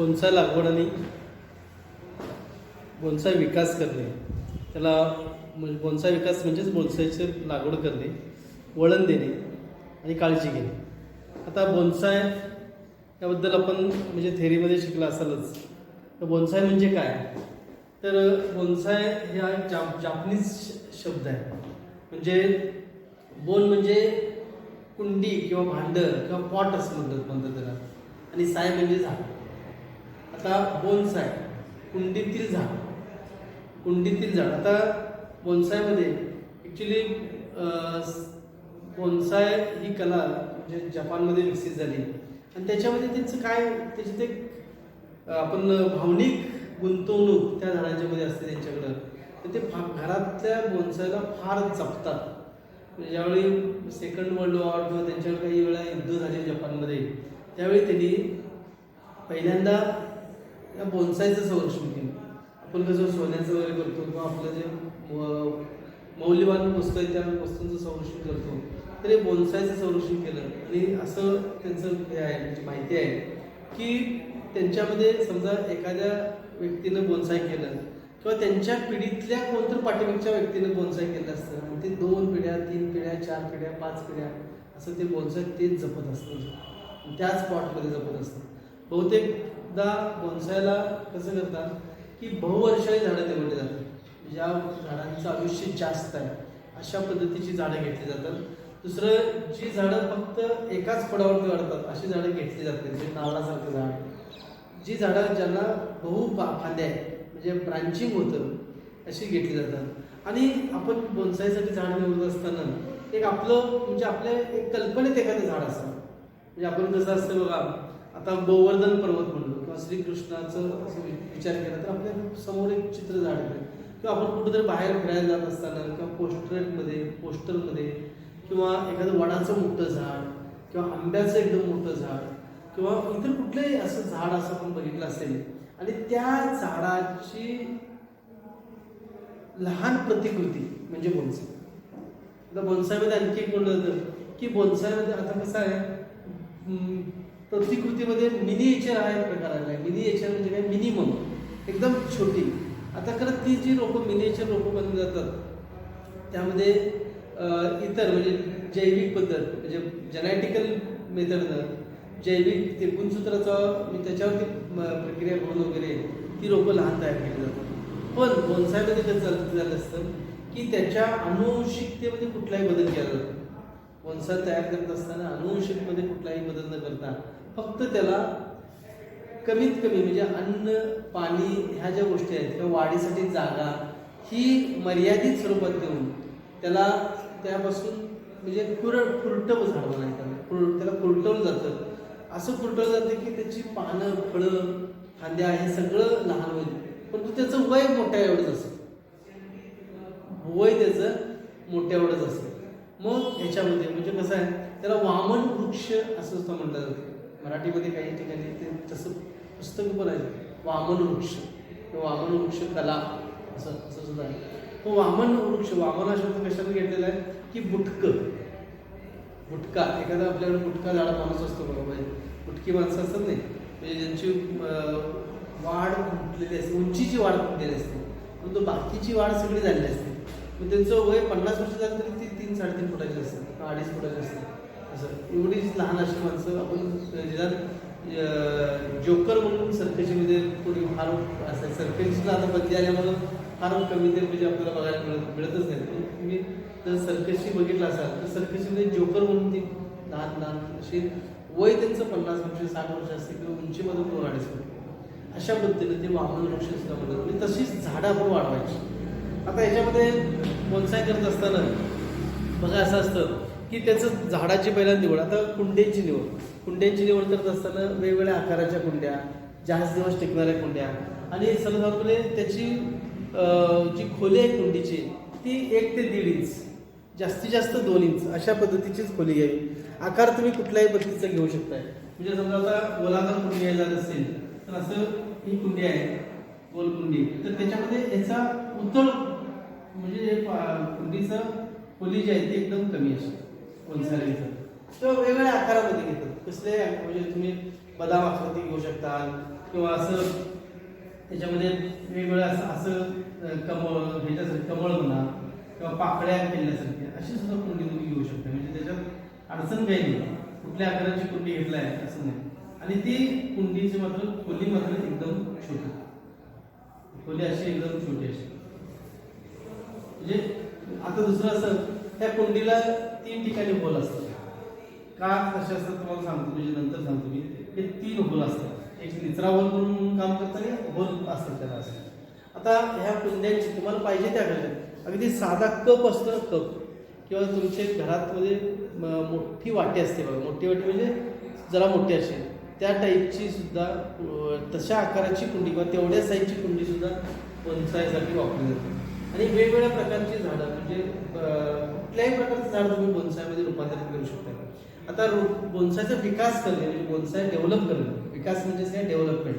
Bonsai लागवड आणि bonsai विकास करणे? त्याला म्हणजे बोनसाय विकास म्हणजेच बोन्सायची लागवड करणे वळण देणे आणि काळजी घेणे. आता बोनसाय याबद्दल आपण म्हणजे थेरीमध्ये शिकला असालच. तर बोनसाय म्हणजे काय? तर बोनसाय हा जा जापनीज श- शब्द आहे. म्हणजे बोन म्हणजे कुंडी किंवा भांडं किंवा पॉट असं म्हणतात म्हणतात त्याला. आणि साय म्हणजे झाड. आता बोनसाय. कुंडीतील झाड. कुंडीतील झाड. आता बोनसायमध्ये ॲक्च्युली बोनसाय ही कला म्हणजे जपानमध्ये विकसित झाली. आणि त्याच्यामध्ये त्यांचं काय त्याची ते आपण भावनिक गुंतवणूक त्या झाडांच्यामध्ये असते त्यांच्याकडं. तर ते फा घरातल्या बोनसायला फार जपतात. म्हणजे ज्यावेळी सेकंड वर्ल्ड वॉर किंवा त्यांच्यावर काही वेळा युद्ध झाले जपानमध्ये त्यावेळी त्यांनी पहिल्यांदा या बोनसायचं संरक्षण केलं आपण कसं सोन्याचं वगैरे करतो किंवा आपलं जे मौल्यवान वस्तू आहेत त्या वस्तूंचं संरक्षण करतो. तर हे बोनसायचं संरक्षण केलं आणि असं त्यांचं हे आहे म्हणजे माहिती आहे की त्यांच्यामध्ये समजा एखाद्या व्यक्तीनं बोनसाय केलं किंवा त्यांच्या पिढीतल्या कोणतर पाठीमागच्या व्यक्तीनं बोनसाय केलं असतं आणि ते दोन पिढ्या तीन पिढ्या चार पिढ्या पाच पिढ्या असं ते बोनसाय तेच जपत असतं. त्याच स्पॉटमध्ये जपत असतं. बहुतेक बहुतेकदा बोनसायला कसं करतात की बहुवर्षाळी झाडं निवडली जातात. म्हणजे ज्या झाडांचं आयुष्य जास्त आहे अशा पद्धतीची झाडं घेतली जातात. दुसरं जी झाडं फक्त एकाच फळावरती वाढतात अशी झाडं घेतली जातात म्हणजे नारळासारखं झाड. जी झाडं ज्यांना बहु फा- फांद्या आहेत म्हणजे ब्रांचिंग होतं अशी घेतली जातात. आणि आपण बोनसायसाठी झाड निवडत असताना एक आपलं म्हणजे आपल्या एक कल्पनेत एखादं झाड असतं. म्हणजे आपण कसं असतं बघा आता गोवर्धन पर्वत म्हणलो किंवा श्रीकृष्णाचं असं विचार केला तर आपल्यासमोर एक चित्र जाणवलं किंवा आपण कुठेतरी बाहेर फिरायला जात असताना किंवा पोस्टरेटमध्ये पोस्टरमध्ये किंवा एखादं वडाचं मोठं झाड किंवा आंब्याचं एकदम मोठं झाड किंवा इतर कुठलंही असं झाड असं आपण बघितलं असेल आणि त्या झाडाची लहान प्रतिकृती म्हणजे बोनसाय. आता बोनसायमध्ये आणखी एक बोललं जातं की बोनसायमध्ये आता कसं आहे हम्म, कृतीमध्ये मिनिएचर हा एक प्रकार आलेला आहे. मिनिएचर म्हणजे काय? मिनिमम. एकदम छोटी. आता खरं ती जी रोपं मिनिएचर रोपं बनवली जातात त्यामध्ये इतर म्हणजे जैविक पद्धत म्हणजे जेनेटिकल मेथडनं जैविक ते गुणसूत्राचा त्याच्यावरती प्रक्रिया करून वगैरे ती रोपं लहान तयार केली जातात. पण बोनसायमध्ये कसं झालं झालं असतं की त्याच्या अनुवंशिकतेमध्ये कुठलाही बदल केला जातो बोनसाय तयार करत असताना अनुवंशिकमध्ये कुठलाही बदल न करता फक्त त्याला कमीत कमी म्हणजे अन्न पाणी ह्या ज्या गोष्टी आहेत किंवा वाढीसाठी जागा ही मर्यादित स्वरूपात देऊन त्याला त्यापासून म्हणजे कुर कुरटव झाड म्हणायचं कुर त्याला कुरटवलं जातं. असं कुरटवलं जातं की त्याची पानं फळं फांद्या हे सगळं लहान होईल. परंतु त्याचं वय मोठ्या एवढंच असतं. वय त्याचं मोठ्या एवढंच असतं. मग ह्याच्यामध्ये म्हणजे कसं आहे त्याला वामन वृक्ष असं सुद्धा म्हटलं जातं. मराठीमध्ये काही ठिकाणी ते तसं पुस्तक पण आहे वामन वृक्ष. किंवा वामन वृक्ष कला. असं असं सुद्धा आहे. तो वामन वृक्ष वामन हा शब्द कशाने घेतलेला आहे? की बुटकं बुटका एखादा आपल्याकडे बुटका झाडा माणूस असतो बरोबर बुटकी माणसं असतात नाही. म्हणजे ज्यांची वाढ फुटलेली असते. उंचीची वाढ फुटलेली असते. परंतु बाकीची वाढ सगळी झालेली असते. मग त्यांचं वय पन्नास वर्ष झालं तरी ती तीन साडेतीन फुटाची असते. अडीच फुटाची असते. असं एवढी लहान अशी माणसं आपण निदान जोकर म्हणून सरकशीमध्ये म्हणजे कोणी फार असं सरकशीला आता बदली आल्यामुळं फार कमी ते म्हणजे आपल्याला बघायला मिळत मिळतच नाही पण तुम्ही जर सरकशी बघितलं असाल तर सरकशीमध्ये म्हणजे जोकर म्हणून ती लहान लहान अशी वय त्यांचं पन्नास वर्ष साठ वर्ष असते किंवा उंचीमध्ये पण वाढायचं. अशा पद्धतीने ते वामन वृक्ष सुद्धा म्हणतात म्हणजे तशीच झाडं आपण वाढवायची. आता याच्यामध्ये बोनसाय करत असताना बघा असं असतं की त्याचं झाडाची पहिला निवड आता कुंड्यांची निवड. कुंड्यांची निवड करत असताना वेगवेगळ्या आकाराच्या कुंड्या जास्त दिवस टिकणाऱ्या कुंड्या. आणि सर्वसाधारणपणे त्याची जी खोली आहे कुंडीची ती एक ते दीड इंच जास्तीत जास्त दोन इंच अशा पद्धतीचीच खोली घ्यावी. आकार तुम्ही कुठल्याही पद्धतीचा घेऊ शकताय. म्हणजे समजा आता गोलाकार कुंडी घ्यायला असेल तर असं ही कुंडी आहे गोल कुंडी. तर त्याच्यामध्ये याचा उतळ म्हणजे कुंडीचं खोली जी आहे ती एकदम कमी असते. कोणसारीचं तर वेगवेगळ्या आकारामध्ये घेतात. कसले म्हणजे तुम्ही बदाम आकृती घेऊ शकता किंवा असं त्याच्यामध्ये वेगवेगळं असं असं कमळ ह्याच्यासाठी कमळ म्हणा किंवा पाकळ्या केल्यासारखे अशी सुद्धा कुंडी तुम्ही घेऊ शकता. म्हणजे त्याच्यात अडचण काही नाही. कुठल्या आकाराची कुंडी घेतलाय असं नाही. आणि ती कुंडीची मात्र खोली मात्र एकदम छोटी. खोली अशी एकदम छोटी अशी. म्हणजे आता दुसरं असं त्या कुंडीला तीन ठिकाणी होल असतात. का? कसे असतात तुम्हाला सांगतो म्हणजे नंतर सांगतो मी. हे तीन होल असतात. एक निचरा होल म्हणून काम करतात आणि होल असतात त्याला असं. आता ह्या कुंड्यांची तुम्हाला पाहिजे त्या घरात अगदी साधा कप असतो कप. किंवा तुमचे घरात मध्ये मोठी वाटी असते बघा. मोठी वाटी म्हणजे जरा मोठी असेल त्या टाईपची सुद्धा तशा आकाराची कुंडी किंवा तेवढ्या साईजची कुंडी सुद्धा बोनसायसाठी वापरली जाते. आणि वेगवेगळ्या प्रकारची झाडं म्हणजे कुठल्याही प्रकारचं झाड तुम्ही बोनसायमध्ये रूपांतरित करू शकता आता रो- बोनसायचा विकास करणे म्हणजे बोनसाय डेव्हलप करणे. विकास म्हणजे काय? डेव्हलपमेंट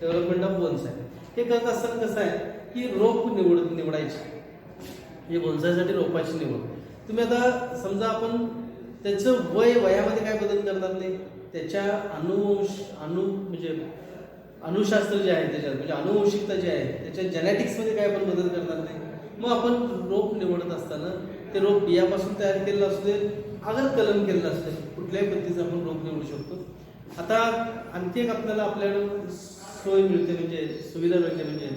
डेव्हलपमेंट ऑफ बोनसाय हे करत असताना कसं आहे की रोप निवड निवडायची. म्हणजे बोनसायसाठी रोपाची निवड. तुम्ही आता समजा आपण त्याचं वय वयामध्ये काय बदल करणार नाही त्याच्या अनुवंश अनु म्हणजे अनुशास्त्र जे आहे त्याच्यात म्हणजे अनुवंशिकता जी आहे त्याच्या जेनेटिक्समध्ये काय आपण बदल करणार नाही? मग आपण रोप निवडत असताना ते रोप बियापासून तयार केलेलं असू दे अगर कलम केलेलं असते कुठल्याही पद्धतीचं आपण रोप निवडू शकतो. आता आणखी एक आपल्याला आपल्याकडं सोय मिळते म्हणजे सुविधा मिळते म्हणजे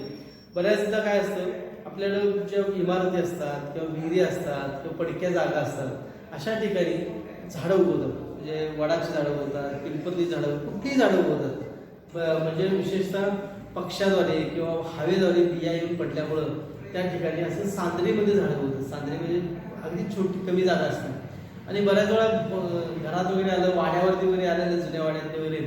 बऱ्याचदा काय असतं आपल्याकडं ज्या इमारती असतात किंवा विहिरी असतात किंवा पडक्या जागा असतात अशा ठिकाणी झाडं उगवतात. म्हणजे वडाची झाडं उगवतात पिंपरची झाडं कुठलीही झाडं उगवतात. म्हणजे विशेषतः पक्ष्याद्वारे किंवा हवेद्वारे बिया येऊन पडल्यामुळं त्या ठिकाणी असं सांद्रीमध्ये झाडं होतं सांद्री म्हणजे अगदी छोटी कमी जागा असते. आणि बऱ्याच वेळा घरात वगैरे आलं वाड्यावरती वगैरे आलेलं जुन्या वाड्यात वगैरे.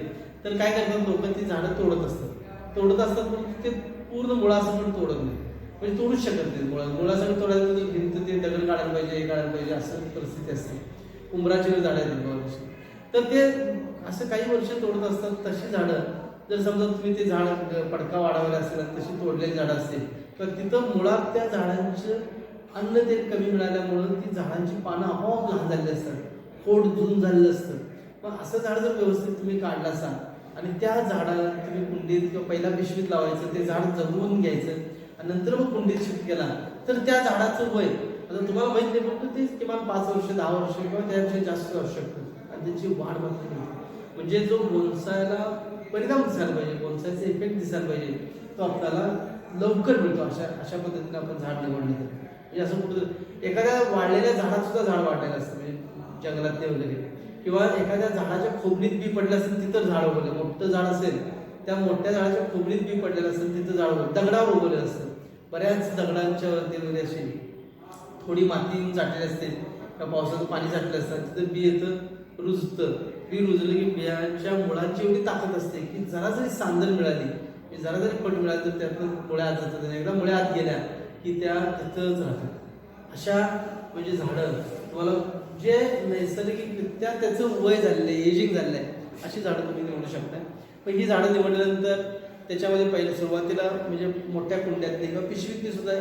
तर काय करतात लोक ती झाडं तोडत असतात. तोडत असतात पण ते पूर्ण मुळासकट तोडत नाही म्हणजे तोडूच शकत नाही मुळा मुळासकट तोडायचं तर म्हणजे भिंत ते दगड काढायला पाहिजे हे काढायला पाहिजे असं परिस्थिती असते. उंबराची झाडं आहेत बघा तर ते असं काही वर्ष तोडत असतात तशी झाडं. जर समजा तुम्ही ते झाड पडका वाढवले असेल तशी तोडलेली झाडं असतील तर तिथं मुळात त्या झाडांचं अन्न ते कमी मिळाल्यामुळं ती झाडांची पानं आपोआप लहान झालेली असतात. खोड जून झालेलं असतं. मग असं झाड जर व्यवस्थित तुम्ही काढलं असाल आणि त्या झाडाला तुम्ही कुंडीत किंवा पहिल्या पिशवीत लावायचं ते झाड जगवून घ्यायचं आणि नंतर मग कुंडीत शिफ्ट केला तर त्या झाडाचं वय आता तुम्हाला माहीत नाही फक्त ते किमान पाच वर्ष दहा वर्ष किंवा त्यापेक्षा जास्त असू शकतं आणि त्याची वाढ मात्र म्हणजे जो बोनसायला परिणाम दिसायला पाहिजे बोनसायचा इफेक्ट दिसायला पाहिजे तो आपल्याला लवकर मिळतो. अशा अशा पद्धतीने आपण झाड निवडले तर म्हणजे असं कुठं एखाद्या वाढलेल्या झाडात सुद्धा झाड वाढलेलं असतं म्हणजे जंगलातले वगैरे. किंवा एखाद्या झाडाच्या खोबणीत बी पडलं असेल तिथं झाड उगवलं. मोठं झाड असेल त्या मोठ्या झाडाच्या खोबणीत बी पडलेलं असेल तिथं झाड उगवलं. दगडावर उगवलेलं असतं. बऱ्याच दगडांच्या वरती वगैरे अशी थोडी माती येऊन साठलेली असते. किंवा पावसाचं पाणी साठलं असतं. तिथं बी येतं रुजतं. बी रुजलं की बियांच्या मुळांची एवढी ताकद असते की जरा जरी सांदण मिळाली जरा जरी पट मिळाली तर त्यातून मुळ्या आत जातात एकदा मुळ्या आत गेल्या की त्या तिथंच राहतात अशा म्हणजे झाडं तुम्हाला जे नैसर्गिकरित्या त्याचं वय झालेलं आहे एजिंग झालेलं आहे अशी झाडं तुम्ही निवडू शकता पण ही झाडं निवडल्यानंतर त्याच्यामध्ये पहिले सुरुवातीला म्हणजे मोठ्या कुंड्यातली किंवा पिशवीतली सुद्धा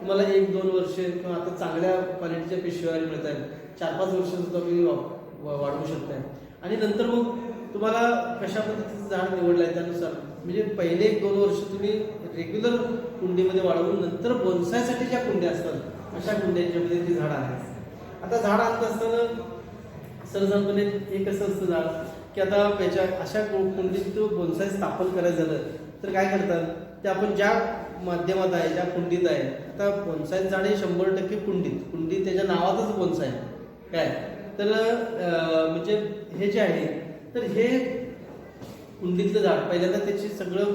तुम्हाला एक दोन वर्ष किंवा आता चांगल्या क्वालिटीच्या पिशव्या मिळत आहेत चार पाच वर्ष सुद्धा तुम्ही वा- वा- वाढवू शकताय. आणि नंतर मग तुम्हाला कशा पद्धतीचं झाड निवडलं आहे त्यानुसार? म्हणजे पहिले एक दोन वर्ष तुम्ही रेग्युलर कुंडीमध्ये वाढवून नंतर बोनसायसाठी ज्या कुंड्या असतात अशा कुंड्यांच्यामध्ये ती झाडं आहेत. आता झाड आणत असताना सरसामपणे हे कसं असतं झाड की आता त्याच्या अशा कु- कुंडीत तो बोनसाय स्थापन करायचं झालं तर काय करतात ते आपण ज्या माध्यमात आहे ज्या कुंडीत आहे आता बोनसाय झाड हे शंभर टक्के कुंडीत कुंडीत त्याच्या नावातच बोनसाय काय? तर म्हणजे हे जे आहे तर हे कुंडीतलं झाड. पहिल्यांदा त्याची सगळं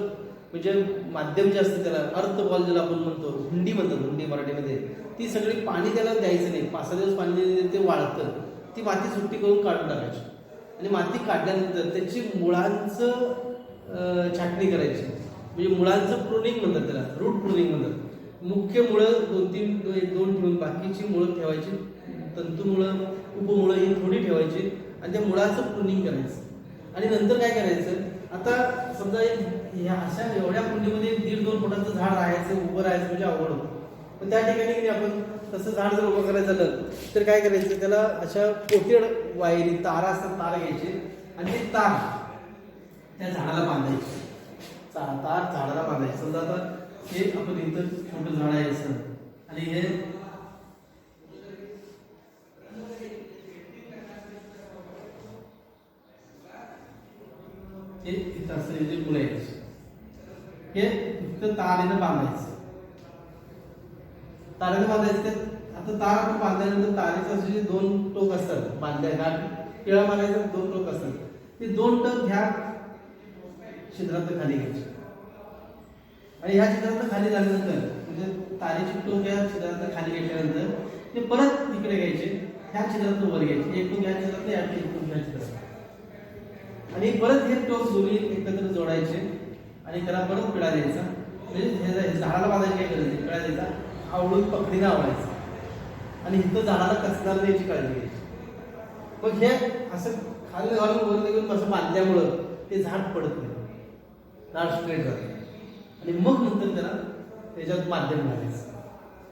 म्हणजे माध्यम जे असतं त्याला अर्थ बॉल ज्याला आपण म्हणतो हुंडी म्हणतात हुंडी मराठीमध्ये. ती सगळी पाणी त्याला द्यायचं नाही. पाच सहा दिवस पाणी दिले ते वाळतं. ती माती सुट्टी करून काढून टाकायची. आणि माती काढल्यानंतर त्याची मुळांचं छाटणी करायची. म्हणजे मुळांचं प्रुनिंग म्हणतात त्याला रूट प्रुनिंग म्हणतात. मुख्य मुळं दोन तीन एक दोन ठेवून बाकीची मुळं ठेवायची. तंतुमुळं उपमुळं ही थोडी ठेवायची. आणि त्या मुळाचं प्रुनिंग करायचं. आणि नंतर काय करायचं? आता समजा एक ह्या अशा एवढ्या कुंडीमध्ये दीड दोन फुटाचं झाड राहायचं उभं राहायचं म्हणजे अवघड होतं. पण त्या ठिकाणी आपण तसं झाड जर उभं करायचं झालं तर काय करायचं? त्याला अशा पोटेड वायरी तारा असतात तार घ्यायचे आणि ते तार त्या झाडाला बांधायचे. तार झाडाला बांधायचे. समजा आता हे आपण इथं छोटं झाड आहे असं. आणि हे हे इथं असं हे जे हे इथं तारेनं बांधायचं. तारेनं बांधायचं आता तार आपण बांधल्यानंतर तारेचं असे जे दोन टोक असतात बांधल्या ह्या पिळा मारायचा दोन टोक असतात. ते दोन टोक ह्या छिद्रात खाली घ्यायचे. आणि ह्या छिद्रात खाली झाल्यानंतर म्हणजे तारेची टोक या छिद्रात खाली घेतल्यानंतर ते परत इकडे घ्यायचे. ह्या छिद्रात वर घ्यायचे. एकूण ह्या छिद्रात या एकूण ह्या छिद्रात आणि परत हे टोक दोन्ही एकत्र जोडायचे आणि त्याला परत पिळा द्यायचा. म्हणजे झाडाला बांधायची काय गरज नाही. पिळा द्यायचा. आवडून पकडीने आवडायचा. आणि इथं झाडाला कसणार द्यायची काळजी घ्यायची. मग हे असं खाली घालून वर निघून असं बांधल्यामुळं ते झाड पडत नाही. झाड स्ट्रेट राहते आणि मग नंतर त्याला त्याच्यात माध्यम घालायचं.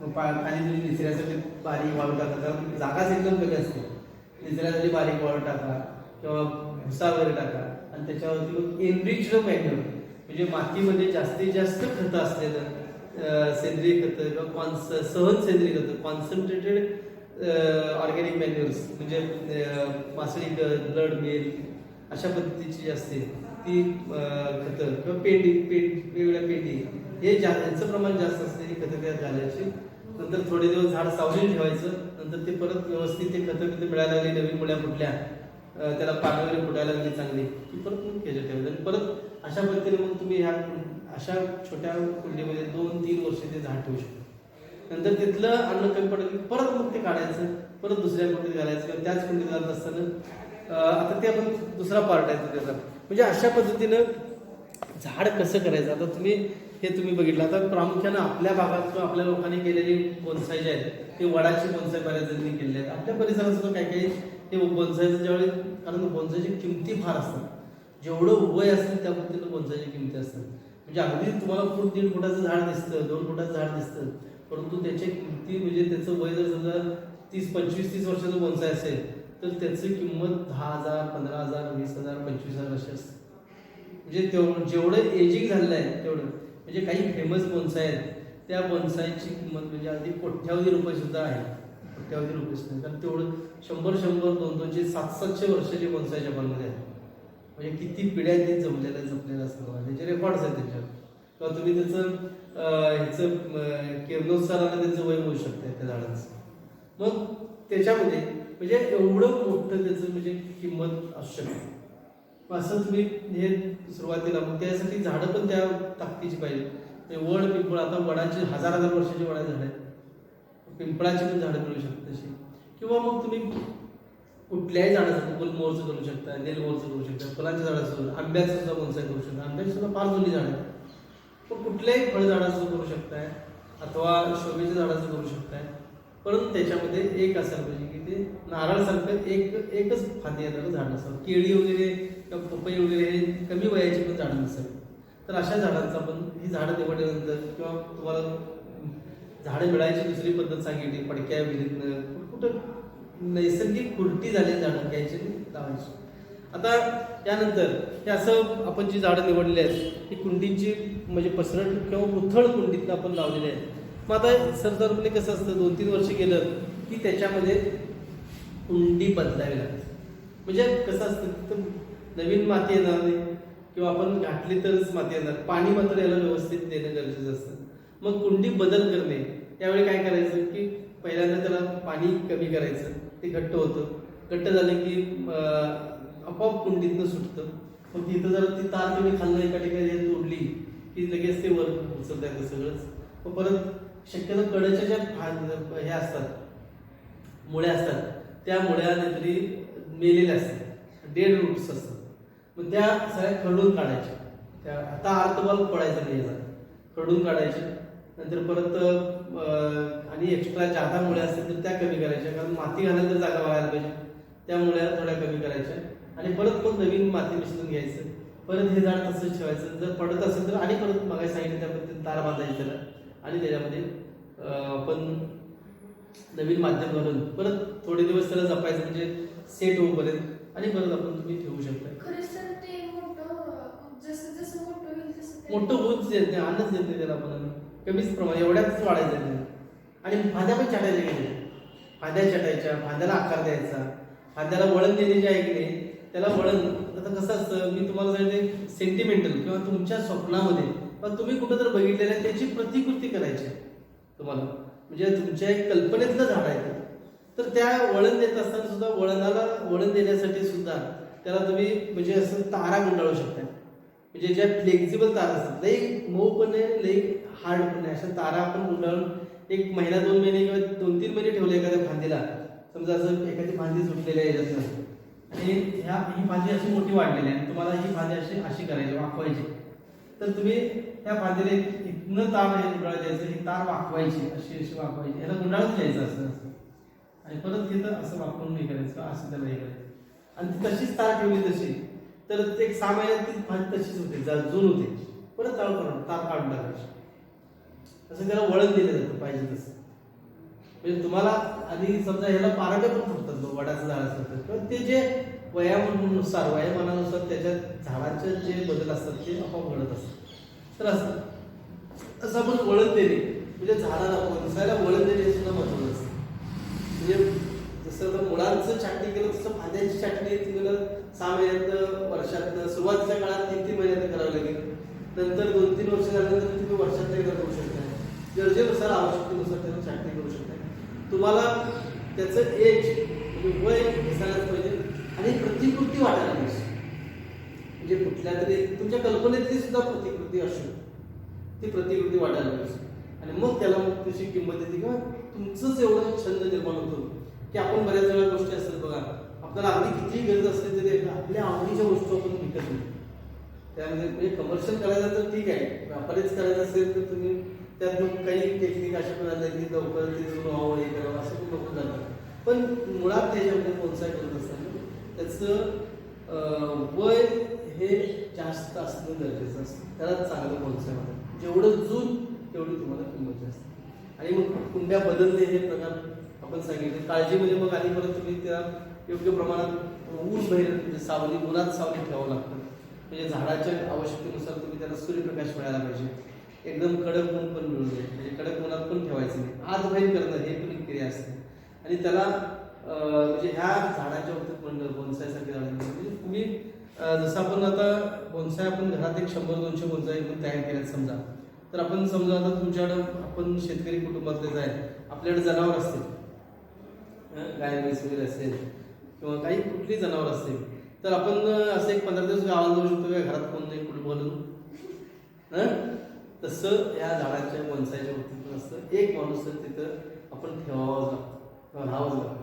मग पा खाली तुम्ही निसऱ्यासाठी बारीक वाळू टाकता जागाच एकदम कमी असते. निसऱ्यासाठी बारीक वाळू टाका किंवा भुसा वगैरे टाका. आणि त्याच्यावरती मग एनरिच मॅन्युअर म्हणजे मातीमध्ये जास्तीत जास्त खतं असलेलं सेंद्रिय खतं किंवा कॉन्स सहज सेंद्रिय खतं कॉन्सन्ट्रेटेड ऑर्गॅनिक मॅन्युअर्स म्हणजे मासळी ब्लड मेल अशा पद्धतीची जी असते ती खतं किंवा पेंडी पेंड वेगवेगळ्या पेंडी हे जा यांचं प्रमाण जास्त असते ही खतं त्या झाल्याची नंतर थोडे दिवस झाड सावलीला ठेवायचं नंतर ते परत व्यवस्थित ते खतं खतं मिळायला लागली नवीन मुळ्या फुटल्या त्याला पानं वगैरे फुटायला लागली चांगली. की परत मग त्याच्यात ठेवलं. आणि परत अशा पद्धतीने मग तुम्ही ह्या अशा छोट्या कुंडीमध्ये दोन तीन वर्ष ते झाड ठेवू शकता. नंतर तिथलं अन्न कमी पडलं की परत मग ते काढायचं परत दुसऱ्या कुंडीत घालायचं किंवा त्याच कुंडीत घालत असताना आता ते आपण दुसरा पार्ट आहे त्याचा म्हणजे अशा पद्धतीनं झाड कसं करायचं? आता तुम्ही हे तुम्ही बघितलं. आता प्रामुख्यानं आपल्या भागात किंवा आपल्या लोकांनी केलेली बोनसाई जे आहेत ते वडाची बोनसाई बऱ्याच जणांनी केलेली आहेत. आपल्या परिसरात सुद्धा काही काही हे बोनसाईचं ज्यावेळी कारण बोनसाईची किमती फार असतात. जेवढं वय असेल त्या पद्धतीनं बोनसायच्या किमती असतात. म्हणजे अगदी तुम्हाला फूट दीड फुटाचं झाड दिसतं दोन फुटाचं झाड दिसतं परंतु त्याच्या किमती म्हणजे त्याचं वय जर समजा तीस पंचवीस तीस वर्षाचं बोनसाय असेल तर त्याची किंमत दहा हजार पंधरा हजार वीस हजार पंचवीस हजार अशी असते. म्हणजे तेवढं जेवढं एजिंग झालेलं आहे तेवढं. म्हणजे काही फेमस बोनसाय आहेत त्या बोनसायची किंमत म्हणजे अगदी कोट्यावधी रुपये सुद्धा आहे. कोट्यावधी रुपये नाही कारण तेवढं शंभर शंभर दोन दोनशे सात सातशे वर्षाचे बोनसाय जपानमध्ये आहे म्हणजे किती पिढ्या ते जमलेलं जपलेलं असतं त्याचे रेकॉर्ड्स आहेत त्याच्यावर किंवा तुम्ही त्याचं ह्याचं किरणोत्साराला त्याचं वय होऊ शकतं त्या झाडांचं. मग त्याच्यामध्ये म्हणजे एवढं मोठं त्याचं म्हणजे किंमत असू शकते. असं तुम्ही हे सुरुवातीला मग त्यासाठी झाडं पण त्या ताकदीची पाहिजे म्हणजे वड पिंपळ आता वडाची हजार हजार वर्षाची वडा झाडं आहेत पिंपळाची पण झाडं मिळू शकतात तशी. किंवा मग तुम्ही कुठल्याही झाडाचं गुलमोहरचं करू शकता नेलमोरचं करू शकता फुलांच्या झाडाचं आंब्याचं सुद्धा बोनसाय करू शकता. आंब्याची सुद्धा फार जुनी झाडं आहेत. पण कुठल्याही फळझाडाचं करू शकताय अथवा शोभेच्या झाडाचं करू शकताय. परंतु त्याच्यामध्ये एक असायला पाहिजे म्हणजे की ते नारळासारखं एक एकच फांदी येणारं झाड असावं केळी वगैरे किंवा पपई वगैरे हे कमी वयाची पण झाडं नसावी तर अशा झाडांचा पण ही झाडं निवडल्यानंतर किंवा तुम्हाला झाडं मिळायची दुसरी पद्धत सांगितली पडक्या विहिरीतनं कुठं नैसर्गिक खुरटी झालेली झाडं घ्यायची लावायची. आता त्यानंतर हे असं आपण जी झाडं निवडली आहेत ही कुंडींची म्हणजे पसरट किंवा उथळ कुंडीतनं आपण लावलेली आहेत. मग आता सरदारपणे कसं असतं दोन तीन वर्ष गेलं की त्याच्यामध्ये कुंडी बदलावी लागते. म्हणजे कसं असतं तिथं नवीन माती येणार नाही किंवा आपण घातली तरच माती येणार पाणी मात्र याला व्यवस्थित देणं गरजेचं असतं. मग कुंडी बदल करणे. त्यावेळी काय करायचं की पहिल्यांदा त्याला पाणी कमी करायचं. ते घट्ट होतं. घट्ट झालं की आपोआप कुंडीतनं सुटतं. मग तिथं जर ती तार तुम्ही खाल्लं एका ठिकाणी तोडली की लगेच ते वर उचलता येतं सगळंच. मग परत शक्यतो कडेच्या ज्या फा- हे असतात मुळ्या असतात त्या मुळ्या नाहीतरी मेलेल्या असतात. डेड रूट्स असतात. मग त्या सगळ्या खडून काढायच्या. त्या आता तुम्हाला पडायचं नाही खडून काढायचे. काढायच्या नंतर परत आणि एक्स्ट्रा जादा मुळ्या असतील तर त्या कमी करायच्या. कारण माती घालायला तर जागा व्हायला पाहिजे. त्या मुळ्या थोड्या कमी करायच्या. आणि परत मग नवीन माती मिसळून घ्यायचं? परत हे झाड तसंच ठेवायचं. जर पडत असेल तर आणि परत मागाय सांगितलं त्यामध्ये तार बांधायचं आणि त्याच्यामध्ये आपण नवीन माध्यम घालून परत थोडे दिवस त्याला जपायचं म्हणजे सेट होऊपर्यंत आणि परत आपण तुम्ही ठेवू शकता. मोठं होऊच देत नाही आणच देत नाही त्याला आपण. कमीच प्रमाणात एवढ्याच वाढायचं आहे. आणि फांद्या पण छाटायच्या गेल्या फांद्या छाटायच्या फांद्याला आकार द्यायचा. फांद्याला वळण देणे जे आहे की नाही त्याला वळण. आता कसं असतं मी तुम्हाला सांगते सेंटिमेंटल किंवा तुमच्या स्वप्नामध्ये किंवा तुम्ही कुठं तर बघितलेलं आहे त्याची प्रतिकृती करायची आहे तुम्हाला. म्हणजे तुमच्या एक कल्पनेतलं झाड आहे ते. तर त्या वळण देत असताना सुद्धा वळणाला वळण देण्यासाठी सुद्धा त्याला तुम्ही म्हणजे असं तारा गुंडाळू शकता. म्हणजे ज्या फ्लेक्झिबल तारा असतात लई मऊ पण नाही लई हार्ड पण नाही अशा तारा आपण गुंडाळून एक महिना दोन महिने किंवा दोन तीन महिने ठेवले एखाद्या फांदीला. समजा असं एखादी फांदी सुटलेली आहे जसं आणि ह्या ही फांदी अशी मोठी वाढलेली आहे आणि तुम्हाला ही फांदी अशी अशी करायची वाकवायची. तर तुम्ही त्या फांदीला एक- इथनं तार आहे गुंडाळ द्यायचं ही तार वाकवायची अशी अशी वाकवायची. ह्याला गुंडाळून द्यायचं असं असं. आणि परत घेतं असं वाकवून नाही करायचं असं त्याला हे करायचं. आणि ती तशीच तार ठेवली तशी तर ते एक सहा महिन्यात ती फांदी तशीच होते जा- जून होते. परत ताळ काढून तार काढून टाकायची. तसं त्याला वळण दिलं जातं पाहिजे तसं. म्हणजे तुम्हाला आणि समजा ह्याला पाराव्या पण फुटतात तो वडाचं झाड असतात तर. पण ते जे वयानुसार वयामानानुसार त्याच्यात झाडाचे जे बदल असतात ते आपोआप घडत असतात. तर असं असं आपण वळण देणे म्हणजे झाडाला फणसाला वळण देणे सुद्धा महत्वाचं असतं. म्हणजे जसं आता मुळांचं छाटणी केलं तसं फांद्यांची छाटणी तुम्हाला सहा महिन्यात वर्षात सुरुवातीच्या काळात तीन तीन महिन्यात करावं लागेल. नंतर दोन तीन वर्ष झाल्यानंतर तुम्ही वर्षात एकदा करू शकता. गरजेनुसार आवश्यकतेनुसार त्याला छाटणी करू शकता तुम्हाला त्याचं एज म्हणजे वय दिसायलाच पाहिजे. आणि प्रतिकृती वाटायला पाहिजे. म्हणजे कुठल्या तरी तुमच्या कल्पनेतली सुद्धा प्रतिकृती असू ती प्रतिकृती वाटायला पाहिजे. आणि मग त्याला मग तशी किंमत येते किंवा तुमचंच एवढं छंद निर्माण होतो की आपण बऱ्याच वेळा गोष्टी असतात बघा. आपल्याला अगदी कितीही गरज असली तरी आपल्या आवडीच्या वस्तू आपण विकत नाही त्यामध्ये म्हणजे कमर्शियल करायचं तर ठीक आहे. व्यापारीच करायचं असेल तर तुम्ही त्यात काही टेक्निक अशा पण आल्या की लवकर ते व्हावं हे करावं असं पण लोक जातात. पण मुळात त्याच्यामध्ये कोणसाय करत असताना त्याचं वय हे जास्त असणं गरजेचं असतं. त्याला चांगलं कोणसाय म्हणतात जेवढं जून तेवढी तुम्हाला किंमत जास्त. आणि मग कुंड्या बदलते हे प्रकार आपण सांगितले. काळजी म्हणजे मग आणि परत तुम्ही त्या योग्य प्रमाणात ऊन बाहेर म्हणजे सावली उन्हात सावली ठेवावं लागतं. म्हणजे झाडाच्या आवश्यकतेनुसार तुम्ही त्याला सूर्यप्रकाश मिळायला पाहिजे. एकदम कडक ऊन पण मिळू नये म्हणजे कडक उन्हात पण ठेवायचं नाही. आज बाहेर करणं हे पण एक क्रिया असते. आणि त्याला म्हणजे ह्या झाडाच्या बाबतीत म्हणलं बोनसायसारखे झाड म्हणजे तुम्ही जसं आपण आता बोनसाय आपण घरात एक शंभर दोनशे बोनसाय पण तयार केल्यात समजा. तर आपण समजा आता तुमच्याकडं आपण शेतकरी कुटुंबातलेच आहे आपल्याकडे जनावर असतील. गाय म्हैस वगैरे असेल किंवा काही कुठली जनावर असतील. तर आपण असं एक पंधरा दिवस गावाला जाऊ शकतो का? घरात कोण नाही कुठं बोलून हं? तसं या झाडाच्या बोनसायच्या बाबतीत पण असतं एक माणूस तर तिथं आपण ठेवावाच लागतं राहावंच लागतं.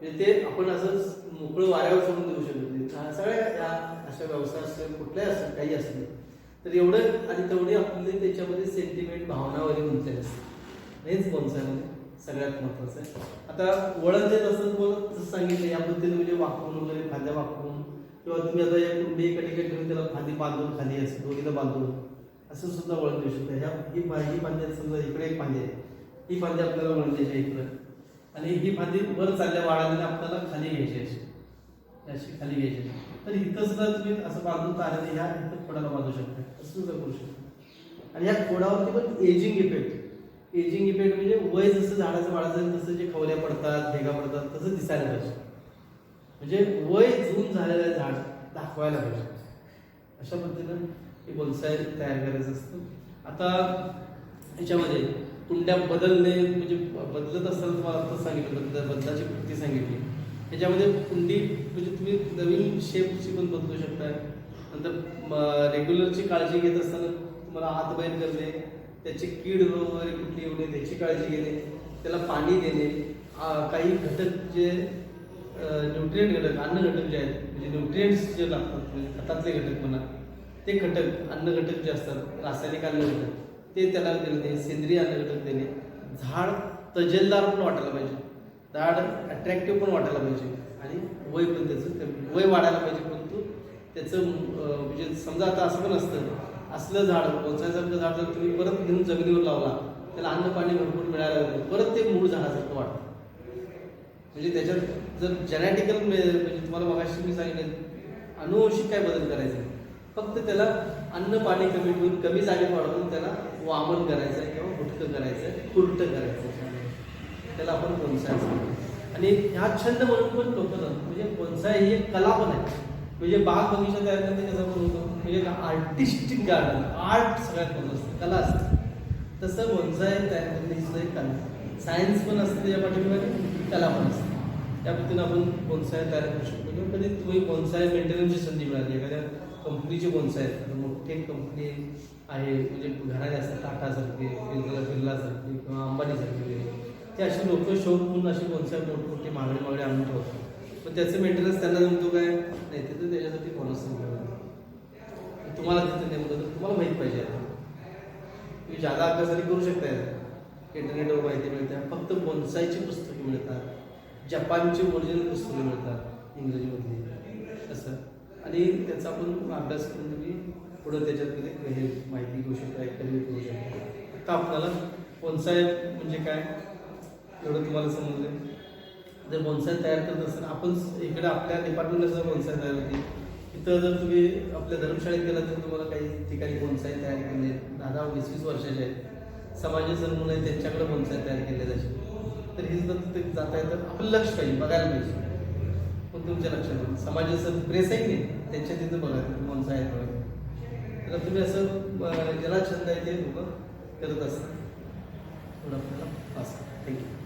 म्हणजे ते आपण असं मोकळं वाऱ्यावर सोडून देऊ शकत नाही. सगळ्या या अशा व्यवसाय असेल कुठल्याही असेल काही असेल तर एवढं आणि तेवढी आपली त्याच्यामध्ये सेंटिमेंट भावना वगैरे गुंतलेली असते हेच बोनसायमध्ये सगळ्यात महत्वाचं आहे. आता वळण देत असं तुम्हाला जसं सांगितलं या पद्धतीने म्हणजे वाकवून वगैरे फांद्या वाकवून किंवा तुम्ही आता या कुंडी एका ठिकाणी ठेवून त्याला फांदी बांधून खाली असं दोन्हीला बांधून असं सुद्धा वळण देऊ शकतो. ह्या ही पा ही फांदी समजा इकडे एक फांदी आहे. ही फांदी आपल्याला वळण द्यायची इकडं. आणि ही फांदी वर चालल्या वाढायला आपल्याला खाली घ्यायची अशी. अशी खाली घ्यायची तर इथं सुद्धा तुम्ही असं बांधून तारेने ह्या इथं खोडाला बांधू शकता. असं सुद्धा करू शकता. आणि या खोडावरती पण एजिंग इफेक्ट एजिंग इफेक्ट म्हणजे वय जसं झाडाचं वाढायचं तसं जे खवल्या पडतात भेगा पडतात तसं दिसायला पाहिजे. म्हणजे वय जून झालेलं झाड दाखवायला पाहिजे. अशा पद्धतीनं हे बोनसाय तयार करायचं असतं. आता ह्याच्यामध्ये कुंड्या बदलणे म्हणजे बदलत असताना तुम्हाला आता सांगितलं बदल बदलाची कृती सांगितली. त्याच्यामध्ये कुंडी म्हणजे तुम्ही नवीन शेपची पण बदलू शकता नंतर रेग्युलरची काळजी घेत असताना तुम्हाला हात बाहेर करणे त्याची कीड वगैरे कुठली येऊ नये त्याची काळजी घेणे त्याला पाणी देणे आ, काही घटक जे न्यूट्रिएंट घटक अन्न घटक जे आहेत म्हणजे न्यूट्रिएंट्स जे लागतात म्हणजे खतातले घटक म्हणा ते घटक अन्न घटक जे असतात रासायनिक अन्न घटक ते त्याला देणे सेंद्रिय अन्न घटक देणे. झाड तजेलदार पण वाटायला पाहिजे. झाड अट्रॅक्टिव्ह पण वाटायला पाहिजे. आणि वय पण त्याचं ते- वय वाढायला पाहिजे परंतु त्याचं म्हणजे समजा आता असं पण असतं असलं झाड पोचायसारखं झाड जर तुम्ही परत घेऊन जमिनीवर लावला त्याला अन्न पाणी भरपूर मिळायला लागलं परत ते मूळ झाडासारखं वाटतं. म्हणजे त्याच्यात जर जेनेटिकल म्हणजे तुम्हाला मगाशी मी सांगितलं अनुवंशिक काय बदल करायचे? फक्त त्याला अन्न पाणी कमी ठेवून कमी जागे वाढवून त्याला वामन करायचं आहे किंवा हुटकं करायचं आहे कुरटं करायचं आहे त्याला आपण कोणसायचं आणि ह्या छंद म्हणून पण लोक म्हणजे कोणसाय ही एक कला पण आहे. म्हणजे बाग बगीचा तयार करते कसं पण होतं. म्हणजे आर्टिस्टिक गार्डन आर्ट सगळ्यात महत्त्वाचं असतं कला असते. तसं बोनसाय तयार करणे सुद्धा एक कला. सायन्स पण असते त्याच्या पाठीमागे कला पण असते. त्या पद्धतीनं आपण बोनसाय तयार करू शकतो. किंवा कधी तुम्ही बोनसाय मेंटेनन्सची संधी मिळाली एखाद्या कंपनीचे बोनसाय आहेत आता मोठे कंपनी आहे म्हणजे घराणे असतात टाटासारखे बिर्ला बिर्लासारखे किंवा अंबानीसारखे वगैरे ते असे लोक शोध म्हणून असे बोनसाय मोठमोठे मागणी मागणी आणून ठेवतात. पण त्याचं मेंटेनन्स त्यांना जमतो काय? नाही तिथं त्याच्यासाठी बोनस तुम्हाला तिथं नेमकं तर तुम्हाला माहीत पाहिजे आता. तुम्ही जादा अभ्यासाने करू शकताय इंटरनेटवर माहिती मिळते फक्त बोनसायची पुस्तके मिळतात. जपानची ओरिजिनल पुस्तके मिळतात इंग्रजीमधली. असं. आणि त्याचा आपण अभ्यास करून तुम्ही पुढं त्याच्यात हे माहिती घेऊ शकता करिअर करू शकता. आता आपल्याला बोनसाय म्हणजे काय? एवढं तुम्हाला समजलं जर बोनसाय तयार करत असेल आपण इकडे आपल्या डिपार्टमेंटला सुद्धा बोनसाय तयार होती. इथं जर तुम्ही आपल्या धर्मशाळेत गेला तर तुम्हाला काही ठिकाणी बोनसाय तयार केले दहा दहा वीस वीस वर्षाचे आहेत. समाजाचे जर मुलं आहेत त्यांच्याकडे बोनसाय तयार केले जाते तर हे सुद्धा तिथे जाता येतं. आपलं लक्ष पाहिजे बघायला पाहिजे. तुमच्या लक्षात येईल. समाजाचं प्रेस आहे की त्यांच्या तिथं बघा माणसं बोनसाय आहेत बघा. तर तुम्ही असं अं, ज्याला छंद आहे ते लोक करत असतात. थोडं आपल्याला असं थँक्यू